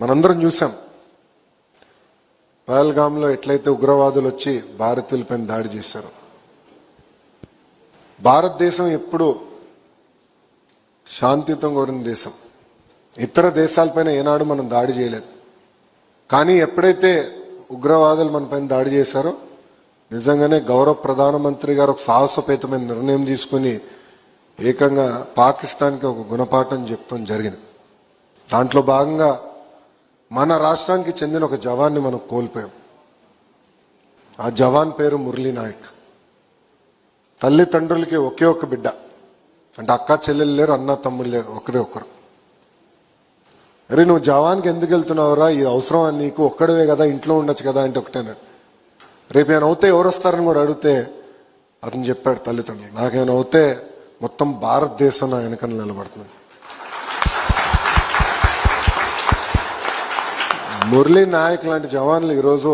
మనందరం చూసాం పహల్గామ్లో ఎట్లయితే ఉగ్రవాదులు వచ్చి భారతీయులపై దాడి చేశారు భారతదేశం ఎప్పుడు శాంతియుతం కోరిన దేశం. ఇతర దేశాలపైన ఏనాడు మనం దాడి చేయలేదు. కానీ ఎప్పుడైతే ఉగ్రవాదులు మన పైన దాడి చేశారో నిజంగానే గౌరవ ప్రధానమంత్రి గారు ఒక సాహసోపేతమైన నిర్ణయం తీసుకుని ఏకంగా పాకిస్తాన్కి ఒక గుణపాఠం చెప్తాం జరిగింది. దాంట్లో భాగంగా మన రాష్ట్రానికి చెందిన ఒక జవాన్ని మనం కోల్పోయాం. ఆ జవాన్ పేరు మురళీ నాయక్. తల్లిదండ్రులకి ఒకే ఒక బిడ్డ. అంటే అక్క చెల్లెలు లేరు అన్న తమ్ముడు లేరు ఒకరే ఒకరు. అరే నువ్వు జవాన్కి ఎందుకు వెళ్తున్నావురా? ఇది అవసరం అని నీకు ఒక్కడవే కదా ఇంట్లో ఉండొచ్చు కదా అంటే ఒకటేనాడు రేపు నేను అవుతే ఎవరు వస్తారని కూడా అడిగితే అతను చెప్పాడు తల్లిదండ్రులు. నాకేమైనా అవుతే మొత్తం భారతదేశం నా వెనకన నిలబడుతుంది. మురళీ నాయక్ లాంటి జవాన్లు ఈరోజు